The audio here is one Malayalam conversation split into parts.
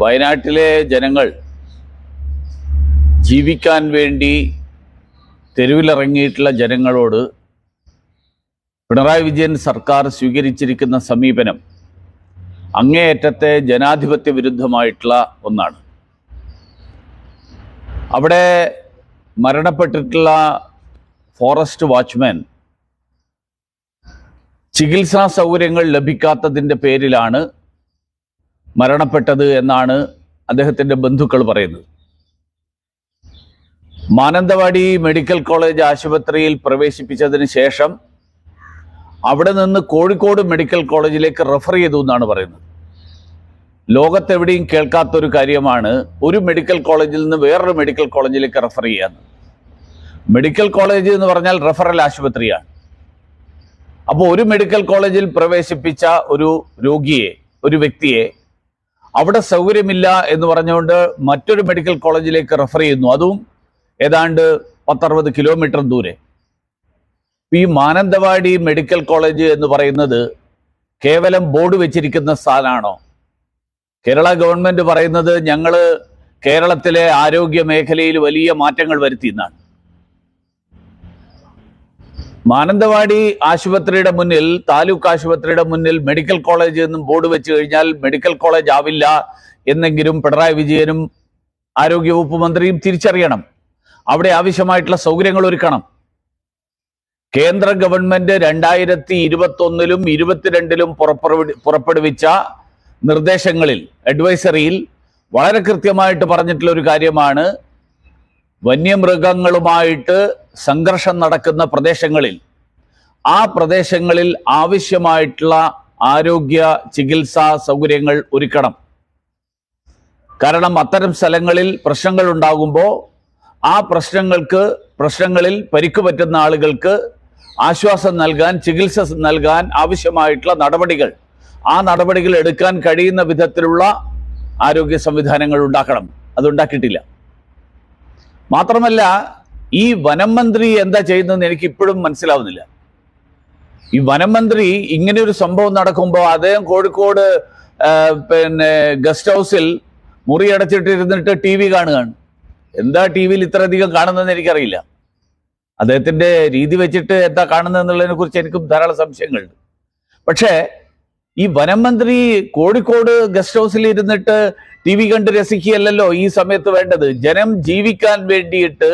വയനാട്ടിലെ ജനങ്ങൾ ജീവിക്കാൻ വേണ്ടി തെരുവിലിറങ്ങിയിട്ടുള്ള ജനങ്ങളോട് പിണറായി വിജയൻ സർക്കാർ സ്വീകരിച്ചിരിക്കുന്ന സമീപനം അങ്ങേയറ്റത്തെ ജനാധിപത്യ വിരുദ്ധമായിട്ടുള്ള ഒന്നാണ്. അവിടെ മരണപ്പെട്ടിട്ടുള്ള ഫോറസ്റ്റ് വാച്ച്മാൻ ചികിത്സാ സൗകര്യങ്ങൾ ലഭിക്കാത്തതിന്റെ പേരിലാണ് മരണപ്പെട്ടത് എന്നാണ് അദ്ദേഹത്തിന്റെ ബന്ധുക്കൾ പറയുന്നത്. മാനന്തവാടി മെഡിക്കൽ കോളേജ് ആശുപത്രിയിൽ പ്രവേശിപ്പിച്ചതിന് ശേഷം അവിടെ നിന്ന് കോഴിക്കോട് മെഡിക്കൽ കോളേജിലേക്ക് റെഫർ ചെയ്തു എന്നാണ് പറയുന്നത്. ലോകത്തെവിടെയും കേൾക്കാത്തൊരു കാര്യമാണ് ഒരു മെഡിക്കൽ കോളേജിൽ നിന്ന് വേറൊരു മെഡിക്കൽ കോളേജിലേക്ക് റെഫർ ചെയ്യാന്ന് മെഡിക്കൽ കോളേജ് എന്ന് പറഞ്ഞാൽ റെഫറൽ ആശുപത്രിയാണ്. അപ്പോൾ ഒരു മെഡിക്കൽ കോളേജിൽ പ്രവേശിപ്പിച്ച ഒരു രോഗിയെ ഒരു വ്യക്തിയെ അവിടെ സൗകര്യമില്ല എന്ന് പറഞ്ഞുകൊണ്ട് മറ്റൊരു മെഡിക്കൽ കോളേജിലേക്ക് റെഫർ ചെയ്യുന്നു. അതും ഏതാണ്ട് പത്തറുപത് കിലോമീറ്റർ ദൂരെ. ഈ മാനന്തവാടി മെഡിക്കൽ കോളേജ് എന്ന് പറയുന്നത് കേവലം ബോർഡ് വെച്ചിരിക്കുന്ന സ്ഥലമാണോ കേരള ഗവൺമെന്റ് പറയുന്നത് ഞങ്ങൾ കേരളത്തിലെ ആരോഗ്യ മേഖലയിൽ വലിയ മാറ്റങ്ങൾ വരുത്തി എന്നാണ്. മാനന്തവാടി ആശുപത്രിയുടെ മുന്നിൽ താലൂക്ക് ആശുപത്രിയുടെ മുന്നിൽ മെഡിക്കൽ കോളേജ് എന്നും ബോർഡ് വെച്ച് കഴിഞ്ഞാൽ മെഡിക്കൽ കോളേജ് ആവില്ല എന്നെങ്കിലും പിണറായി വിജയനും ആരോഗ്യവകുപ്പ് മന്ത്രിയും തിരിച്ചറിയണം. അവിടെ ആവശ്യമായിട്ടുള്ള സൗകര്യങ്ങൾ ഒരുക്കണം. കേന്ദ്ര ഗവൺമെന്റ് രണ്ടായിരത്തി ഇരുപത്തി ഒന്നിലും ഇരുപത്തിരണ്ടിലും പുറപ്പെടുവി പുറപ്പെടുവിച്ച നിർദ്ദേശങ്ങളിൽ അഡ്വൈസറിയിൽ വളരെ കൃത്യമായിട്ട് പറഞ്ഞിട്ടുള്ള ഒരു കാര്യമാണ് വന്യമൃഗങ്ങളുമായിട്ട് സംഘർഷം നടക്കുന്ന പ്രദേശങ്ങളിൽ ആ പ്രദേശങ്ങളിൽ ആവശ്യമായിട്ടുള്ള ആരോഗ്യ ചികിത്സാ സൗകര്യങ്ങൾ ഒരുക്കണം. കാരണം അത്തരം സ്ഥലങ്ങളിൽ പ്രശ്നങ്ങൾ ഉണ്ടാകുമ്പോൾ ആ പ്രശ്നങ്ങൾക്ക് പ്രശ്നങ്ങളിൽ പരിക്കു പറ്റുന്ന ആളുകൾക്ക് ആശ്വാസം നൽകാൻ ചികിത്സ നൽകാൻ ആവശ്യമായിട്ടുള്ള നടപടികൾ ആ നടപടികൾ എടുക്കാൻ കഴിയുന്ന വിധത്തിലുള്ള ആരോഗ്യ സംവിധാനങ്ങൾ ഉണ്ടാക്കണം. അതുണ്ടാക്കിയിട്ടില്ല മാത്രമല്ല ഈ വനം മന്ത്രി എന്താ ചെയ്യുന്നതെന്ന് എനിക്ക് ഇപ്പോഴും മനസ്സിലാവുന്നില്ല. ഈ വനം മന്ത്രി ഇങ്ങനെ ഒരു സംഭവം നടക്കുമ്പോൾ അദ്ദേഹം കോഴിക്കോട് പിന്നെ ഗസ്റ്റ് ഹൗസിൽ മുറി അടച്ചിട്ടിരുന്നിട്ട് ടി വി കാണുകയാണ്. എന്താ ടി വിയിൽ ഇത്രയധികം കാണുന്നതെന്ന് എനിക്കറിയില്ല. അദ്ദേഹത്തിന്റെ രീതി വെച്ചിട്ട് എന്താ കാണുന്നതെന്നുള്ളതിനെ കുറിച്ച് എനിക്കും ധാരാളം സംശയങ്ങളുണ്ട്. പക്ഷേ ഈ വനം മന്ത്രി കോഴിക്കോട് ഗസ്റ്റ് ഹൗസിൽ ഇരുന്നിട്ട് ടി വി കണ്ട് രസിക്കുകയല്ലല്ലോ ഈ സമയത്ത് വേണ്ടത്. ജനം ജീവിക്കാൻ വേണ്ടിയിട്ട്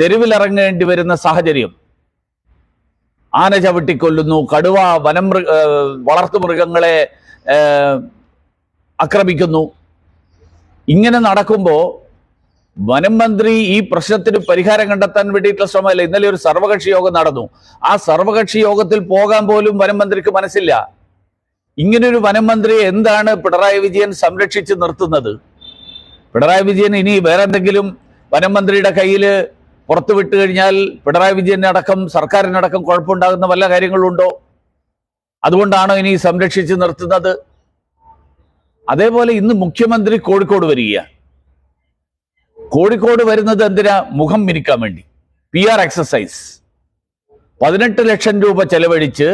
തെരുവിലിറങ്ങേണ്ടി വരുന്ന സാഹചര്യം. ആന ചവിട്ടിക്കൊല്ലുന്നു കടുവ വനം മൃഗ വളർത്തുമൃഗങ്ങളെ ആക്രമിക്കുന്നു. ഇങ്ങനെ നടക്കുമ്പോൾ വനം മന്ത്രി ഈ പ്രശ്നത്തിന് പരിഹാരം കണ്ടെത്താൻ വേണ്ടിയിട്ടുള്ള ശ്രമമല്ല? ഇന്നലെ ഒരു സർവകക്ഷി യോഗം നടന്നു. ആ സർവകക്ഷി യോഗത്തിൽ പോകാൻ പോലും വനം മന്ത്രിക്ക് മനസ്സില്ല. ഇങ്ങനൊരു വനം മന്ത്രിയെ എന്താണ് പിണറായി വിജയൻ സംരക്ഷിച്ച് നിർത്തുന്നത്? പിണറായി വിജയൻ ഇനി വേറെന്തെങ്കിലും വനം മന്ത്രിയുടെ കയ്യിൽ പുറത്തു വിട്ടു കഴിഞ്ഞാൽ പിണറായി വിജയനടക്കം സർക്കാരിനടക്കം കുഴപ്പമുണ്ടാകുന്ന വല്ല കാര്യങ്ങളുണ്ടോ? അതുകൊണ്ടാണോ ഇനി സംരക്ഷിച്ച് നിർത്തുന്നത്? അതേപോലെ ഇന്ന് മുഖ്യമന്ത്രി കോഴിക്കോട് വരികയാണ് കോഴിക്കോട് വരുന്നത് എന്തിനാ? മുഖം മിനുക്കാൻ വേണ്ടി. P R exercise. പതിനെട്ട് ലക്ഷം രൂപ ചെലവഴിച്ച്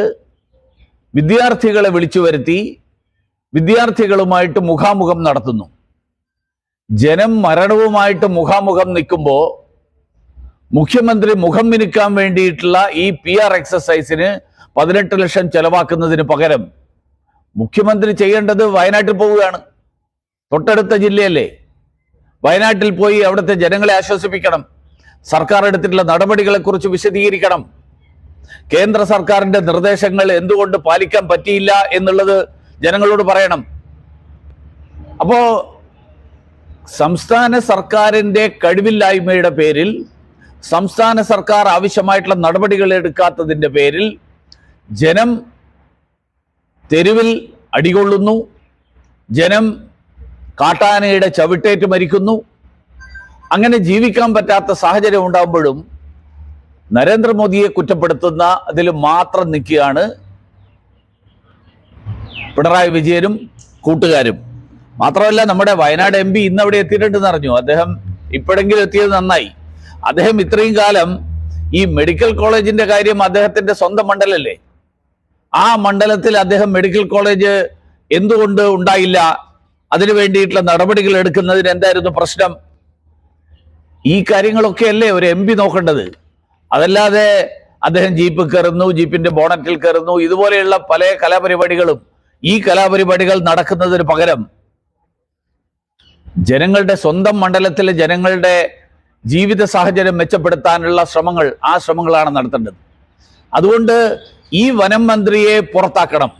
വിദ്യാർത്ഥികളെ വിളിച്ചു വരുത്തി വിദ്യാർത്ഥികളുമായിട്ട് മുഖാമുഖം നടത്തുന്നു. ജനം മരണവുമായിട്ട് മുഖാമുഖം നിൽക്കുമ്പോൾ മുഖ്യമന്ത്രി മുഖം മിനുക്കാൻ വേണ്ടിയിട്ടുള്ള ഈ പി ആർ എക്സസൈസിന് പതിനെട്ട് ലക്ഷം ചെലവാക്കുന്നതിന് പകരം മുഖ്യമന്ത്രി ചെയ്യേണ്ടത് വയനാട്ടിൽ പോവുകയാണ്. തൊട്ടടുത്ത ജില്ലയല്ലേ. വയനാട്ടിൽ പോയി അവിടുത്തെ ജനങ്ങളെ ആശ്വസിപ്പിക്കണം. സർക്കാർ എടുത്തിട്ടുള്ള നടപടികളെക്കുറിച്ച് വിശദീകരിക്കണം. കേന്ദ്ര സർക്കാരിന്റെ നിർദ്ദേശങ്ങൾ എന്തുകൊണ്ട് പാലിക്കാൻ പറ്റിയില്ല എന്നുള്ളത് ജനങ്ങളോട് പറയണം. അപ്പോ സംസ്ഥാന സർക്കാരിന്റെ കഴിവില്ലായ്മയുടെ പേരിൽ സംസ്ഥാന സർക്കാർ ആവശ്യമായിട്ടുള്ള നടപടികൾ എടുക്കാത്തതിന്റെ പേരിൽ ജനം തെരുവിൽ അടികൊള്ളുന്നു. ജനം കാട്ടാനയുടെ ചവിട്ടേറ്റ് മരിക്കുന്നു. അങ്ങനെ ജീവിക്കാൻ പറ്റാത്ത സാഹചര്യം ഉണ്ടാകുമ്പോഴും നരേന്ദ്രമോദിയെ കുറ്റപ്പെടുത്തുന്ന അതിൽ മാത്രം നിൽക്കുകയാണ് പിണറായി വിജയനും കൂട്ടുകാരും. മാത്രമല്ല നമ്മുടെ വയനാട് എം പി ഇന്ന് അവിടെ എത്തിയിട്ടുണ്ടെന്ന് അറിഞ്ഞു? അദ്ദേഹം ഇപ്പോഴെങ്കിലും എത്തിയത് നന്നായി. അദ്ദേഹം ഇത്രയും കാലം ഈ മെഡിക്കൽ കോളേജിന്റെ കാര്യം അദ്ദേഹത്തിന്റെ സ്വന്തം മണ്ഡലല്ലേ? ആ മണ്ഡലത്തിൽ അദ്ദേഹം മെഡിക്കൽ കോളേജ് എന്തുകൊണ്ട് ഉണ്ടായില്ല? അതിനു വേണ്ടിയിട്ടുള്ള നടപടികൾ എടുക്കുന്നതിന് എന്തായിരുന്നു പ്രശ്നം? ഈ കാര്യങ്ങളൊക്കെയല്ലേ ഒരു എം നോക്കേണ്ടത്? അതല്ലാതെ അദ്ദേഹം ജീപ്പ് കയറുന്നു ജീപ്പിന്റെ ബോണറ്റിൽ കയറുന്നു ഇതുപോലെയുള്ള പല കലാപരിപാടികളും ഈ കലാപരിപാടികൾ നടക്കുന്നതിന് പകരം ജനങ്ങളുടെ സ്വന്തം മണ്ഡലത്തിലെ ജനങ്ങളുടെ ജീവിത സാഹചര്യം മെച്ചപ്പെടുത്താനുള്ള ശ്രമങ്ങൾ ആ ശ്രമങ്ങളാണ് നടത്തേണ്ടത്. അതുകൊണ്ട് ഈ വനം മന്ത്രിയെ പുറത്താക്കണം.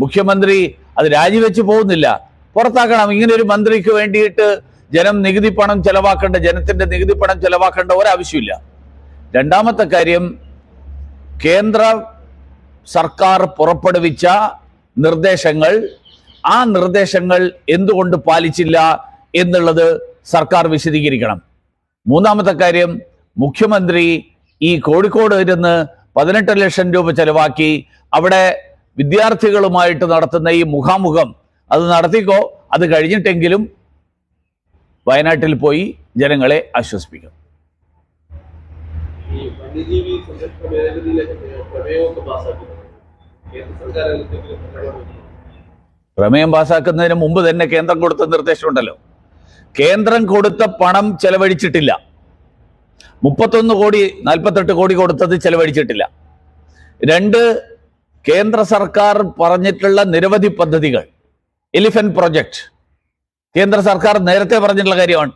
മുഖ്യമന്ത്രി അത് രാജിവെച്ച് പോകുന്നില്ല. പുറത്താക്കണം. ഇങ്ങനെ ഒരു മന്ത്രിക്ക് വേണ്ടിയിട്ട് ജനം നികുതി പണം ചെലവാക്കേണ്ട ജനത്തിന്റെ നികുതി പണം ചെലവാക്കേണ്ട ഒരാവശ്യമില്ല. രണ്ടാമത്തെ കാര്യം കേന്ദ്ര സർക്കാർ പുറപ്പെടുവിച്ച നിർദ്ദേശങ്ങൾ ആ നിർദ്ദേശങ്ങൾ എന്തുകൊണ്ട് പാലിച്ചില്ല എന്നുള്ളത് സർക്കാർ വിശദീകരിക്കണം. മൂന്നാമത്തെ കാര്യം മുഖ്യമന്ത്രി ഈ കോഴിക്കോട് ഇരുന്ന് പതിനെട്ട് ലക്ഷം രൂപ ചെലവാക്കി അവിടെ വിദ്യാർത്ഥികളുമായിട്ട് നടത്തുന്ന ഈ മുഖാമുഖം അത് നടത്തിക്കോ അത് കഴിഞ്ഞിട്ടെങ്കിലും വയനാട്ടിൽ പോയി ജനങ്ങളെ ആശ്വസിപ്പിക്കും. ഈ വന്യജീവി സംരക്ഷണ ഭേദഗതിയിലേക്ക് പ്രമേയമൊക്കെ പാസ്സാക്കുന്നത് കേന്ദ്ര സർക്കാർ? പ്രമേയം പാസാക്കുന്നതിന് മുമ്പ് തന്നെ കേന്ദ്രം കൊടുത്ത നിർദ്ദേശമുണ്ടല്ലോ കേന്ദ്രം കൊടുത്ത പണം ചെലവഴിച്ചിട്ടില്ല. മുപ്പത്തൊന്ന് കോടി നാൽപ്പത്തെട്ട് കോടി കൊടുത്തത് ചെലവഴിച്ചിട്ടില്ല. രണ്ട് കേന്ദ്ര സർക്കാർ പറഞ്ഞിട്ടുള്ള നിരവധി പദ്ധതികൾ. എലിഫന്റ് പ്രൊജക്ട് കേന്ദ്ര സർക്കാർ നേരത്തെ പറഞ്ഞിട്ടുള്ള കാര്യമാണ്.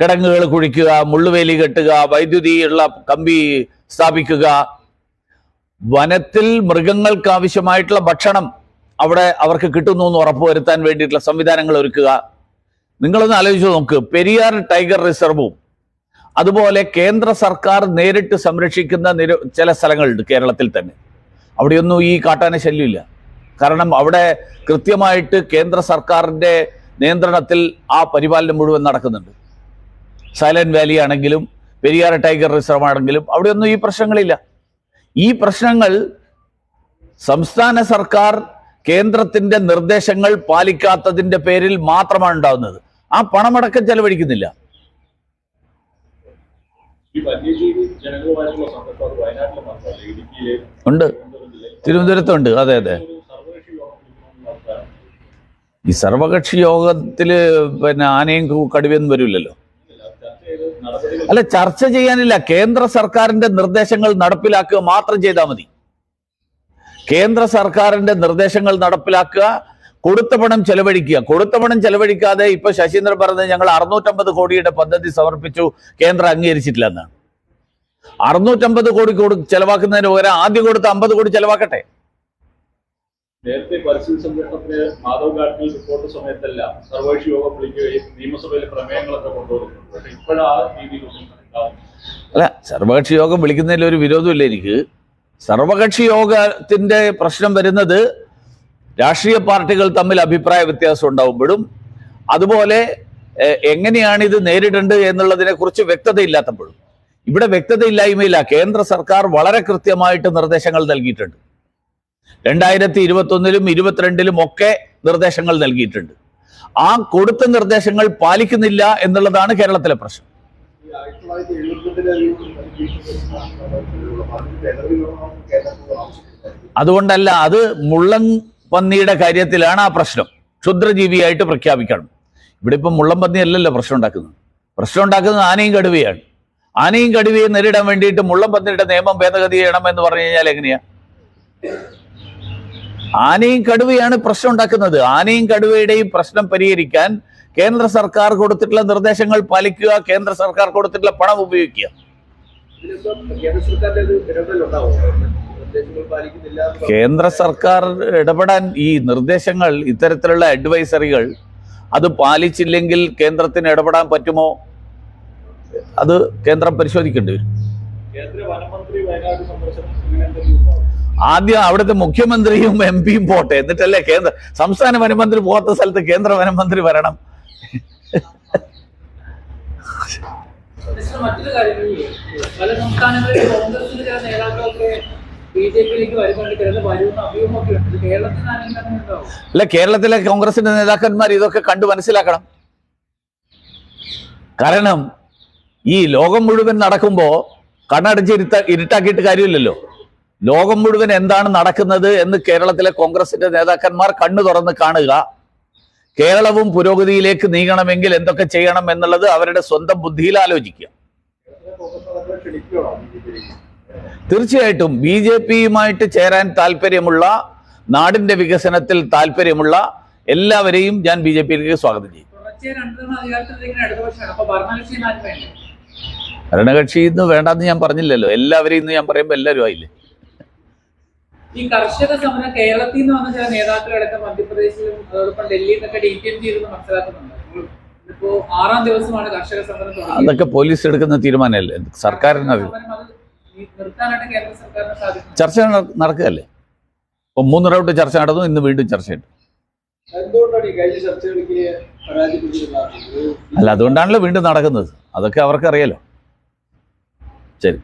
കിടങ്ങുകൾ കുഴിക്കുക മുള്ളുവേലി കെട്ടുക വൈദ്യുതിയുള്ള കമ്പി സ്ഥാപിക്കുക. വനത്തിൽ മൃഗങ്ങൾക്ക് ആവശ്യമായിട്ടുള്ള ഭക്ഷണം അവിടെ അവർക്ക് കിട്ടുന്നു എന്ന് ഉറപ്പുവരുത്താൻ വേണ്ടിയിട്ടുള്ള സംവിധാനങ്ങൾ ഒരുക്കുക. നിങ്ങളൊന്ന് ആലോചിച്ച് നോക്ക്. പെരിയാർ ടൈഗർ റിസർവും അതുപോലെ കേന്ദ്ര സർക്കാർ നേരിട്ട് സംരക്ഷിക്കുന്ന നിര ചില സ്ഥലങ്ങളുണ്ട് കേരളത്തിൽ തന്നെ. അവിടെയൊന്നും ഈ കാട്ടാന ശല്യമില്ല. കാരണം അവിടെ കൃത്യമായിട്ട് കേന്ദ്ര സർക്കാരിന്റെ നിയന്ത്രണത്തിൽ ആ പരിപാലനം മുഴുവൻ നടക്കുന്നുണ്ട്. സൈലന്റ് വാലി ആണെങ്കിലും പെരിയാർ ടൈഗർ റിസർവ് ആണെങ്കിലും അവിടെയൊന്നും ഈ പ്രശ്നങ്ങളില്ല. ഈ പ്രശ്നങ്ങൾ സംസ്ഥാന സർക്കാർ കേന്ദ്രത്തിന്റെ നിർദ്ദേശങ്ങൾ പാലിക്കാത്തതിന്റെ പേരിൽ മാത്രമാണ് ഉണ്ടാകുന്നത്. ആ പണമടക്കം ചെലവഴിക്കുന്നില്ല. ഉണ്ട്. തിരുവനന്തപുരത്തുണ്ട് അതെ അതെ. ഈ സർവകക്ഷി യോഗത്തിൽ പിന്നെ ആനയും കടുവയൊന്നും വരില്ലല്ലോ. അല്ല ചർച്ച ചെയ്യാനില്ല. കേന്ദ്ര സർക്കാരിന്റെ നിർദ്ദേശങ്ങൾ നടപ്പിലാക്കുക മാത്രം ചെയ്താൽ മതി. കേന്ദ്ര സർക്കാരിന്റെ നിർദ്ദേശങ്ങൾ നടപ്പിലാക്കുക കൊടുത്ത പണം ചെലവഴിക്കുക. കൊടുത്ത പണം ചെലവഴിക്കാതെ ഇപ്പൊ ശശീന്ദ്രൻ പറഞ്ഞത് ഞങ്ങൾ അറുന്നൂറ്റമ്പത് കോടിയുടെ പദ്ധതി സമർപ്പിച്ചു കേന്ദ്രം അംഗീകരിച്ചിട്ടില്ല എന്നാണ്. അറുന്നൂറ്റമ്പത് കോടി ചെലവാക്കുന്നതിന് പകരം ആദ്യം കൊടുത്ത അമ്പത് കോടി ചെലവാക്കട്ടെ. നേരത്തെ പരിസ്ഥിതി സംരക്ഷണത്തിന് മാധവ് ഗാഡ്ഗിൽ റിപ്പോർട്ട് സമയത്തല്ല സർവകക്ഷി യോഗം വിളിക്കുകയും നിയമസഭയിൽ പ്രമേയങ്ങളൊക്കെ കൊണ്ടുവരുന്നുണ്ട് പക്ഷെ ഇപ്പോഴാ രീതിയിലൊന്നും അല്ല സർവകക്ഷി യോഗം വിളിക്കുന്നതിൽ ഒരു വിരോധമില്ല എനിക്ക്. സർവകക്ഷി യോഗത്തിന്റെ പ്രശ്നം വരുന്നത് രാഷ്ട്രീയ പാർട്ടികൾ തമ്മിൽ അഭിപ്രായ വ്യത്യാസം ഉണ്ടാവുമ്പോഴും അതുപോലെ എങ്ങനെയാണ് ഇത് നേരിടേണ്ടത് എന്നുള്ളതിനെ കുറിച്ച് വ്യക്തതയില്ലാത്തപ്പോഴും. ഇവിടെ വ്യക്തതയില്ലായ്മയില്ല. കേന്ദ്ര സർക്കാർ വളരെ കൃത്യമായിട്ട് നിർദ്ദേശങ്ങൾ നൽകിയിട്ടുണ്ട്. രണ്ടായിരത്തി ഇരുപത്തി ഒന്നിലും ഇരുപത്തിരണ്ടിലും ഒക്കെ നിർദ്ദേശങ്ങൾ നൽകിയിട്ടുണ്ട്. ആ കൊടുത്ത നിർദ്ദേശങ്ങൾ പാലിക്കുന്നില്ല എന്നുള്ളതാണ് കേരളത്തിലെ പ്രശ്നം. അതുകൊണ്ടല്ല അത് മുള്ളൻ പന്നിയുടെ കാര്യത്തിലാണ് ആ പ്രശ്നം. ക്ഷുദ്രജീവിയായിട്ട് പ്രഖ്യാപിക്കണം. ഇവിടെ ഇപ്പം മുള്ളൻ പന്നി അല്ലല്ലോ പ്രശ്നം ഉണ്ടാക്കുന്നത്. പ്രശ്നം ഉണ്ടാക്കുന്നത് ആനയും കടുവയാണ്. ആനയും കടുവയെ നേരിടാൻ വേണ്ടിയിട്ട് മുള്ളൻ പന്നിയുടെ നിയമം ഭേദഗതി ചെയ്യണം എന്ന് പറഞ്ഞു കഴിഞ്ഞാൽ എങ്ങനെയാ? ആനയും കടുവയാണ് പ്രശ്നം ഉണ്ടാക്കുന്നത്. ആനയും കടുവയുടെയും പ്രശ്നം പരിഹരിക്കാൻ കേന്ദ്ര സർക്കാർ കൊടുത്തിട്ടുള്ള നിർദ്ദേശങ്ങൾ പാലിക്കുക കേന്ദ്ര സർക്കാർ കൊടുത്തിട്ടുള്ള പണം ഉപയോഗിക്കുക. കേന്ദ്ര സർക്കാർ ഇടപെടാൻ ഈ നിർദ്ദേശങ്ങൾ ഇത്തരത്തിലുള്ള അഡ്വൈസറികൾ അത് പാലിച്ചില്ലെങ്കിൽ കേന്ദ്രത്തിന് ഇടപെടാൻ പറ്റുമോ? അത് കേന്ദ്രം പരിശോധിക്കേണ്ടി വരും. കേന്ദ്ര വയനാട് ആദ്യം അവിടുത്തെ മുഖ്യമന്ത്രിയും എം പിയും പോട്ടെ. എന്നിട്ടല്ലേ കേന്ദ്ര സംസ്ഥാന വനമന്ത്രി പോകാത്ത സ്ഥലത്ത് കേന്ദ്ര വനമന്ത്രി വരണം. മിസ്റ്റർ മറ്റൊരു കാര്യം പല കോൺഗ്രസിന്റെ ചില നേതാക്കളൊക്കെ അല്ല കേരളത്തിലെ കോൺഗ്രസിന്റെ നേതാക്കന്മാർ ഇതൊക്കെ കണ്ടു മനസ്സിലാക്കണം. കാരണം ഈ ലോകം മുഴുവൻ നടക്കുമ്പോ കണ്ണടച്ച് ഇരുത്ത ഇരുട്ടാക്കിയിട്ട് കാര്യമില്ലല്ലോ. ലോകം മുഴുവൻ എന്താണ് നടക്കുന്നത് എന്ന് കേരളത്തിലെ കോൺഗ്രസിന്റെ നേതാക്കന്മാർ കണ്ണു തുറന്ന് കാണുക. കേരളവും പുരോഗതിയിലേക്ക് നീങ്ങണമെങ്കിൽ എന്തൊക്കെ ചെയ്യണം എന്നുള്ളത് അവരുടെ സ്വന്തം ബുദ്ധിയിൽ ആലോചിക്കുക. തീർച്ചയായിട്ടും ബി ജെ പിയുമായിട്ട് ചേരാൻ താല്പര്യമുള്ള നാടിന്റെ വികസനത്തിൽ താല്പര്യമുള്ള എല്ലാവരെയും ഞാൻ ബി ജെ പിയിലേക്ക് സ്വാഗതം ചെയ്യും. ഭരണകക്ഷി ഇന്ന് വേണ്ടെന്ന് ഞാൻ പറഞ്ഞില്ലല്ലോ. എല്ലാവരെയും ഇന്ന് ഞാൻ പറയുമ്പോൾ എല്ലാവരും ആയില്ലേ? ഈ കർഷക സമരം കേരളത്തിൽ നിന്ന് വന്ന ചില നേതാക്കളടക്കം മധ്യപ്രദേശിലും അതോടൊപ്പം ഡൽഹിയിൽ നിന്നൊക്കെ ഡി പി എം ചെയ്തെന്ന് മനസ്സിലാക്കുന്നുണ്ട്. ഇപ്പോ ആറാം ദിവസമാണ് കർഷക സമരം. അതൊക്കെ പോലീസ് എടുക്കുന്ന തീരുമാനമല്ലേ? സർക്കാരിന് ചർച്ച നട- നടക്കുകയല്ലേ? ഇപ്പൊ മൂന്ന് റൗണ്ട് ചർച്ച നടന്നു ഇന്ന് വീണ്ടും ചർച്ചയുണ്ട്. അല്ല അതുകൊണ്ടാണല്ലോ വീണ്ടും നടക്കുന്നത്. അതൊക്കെ അവർക്കറിയാലോ. ശരി.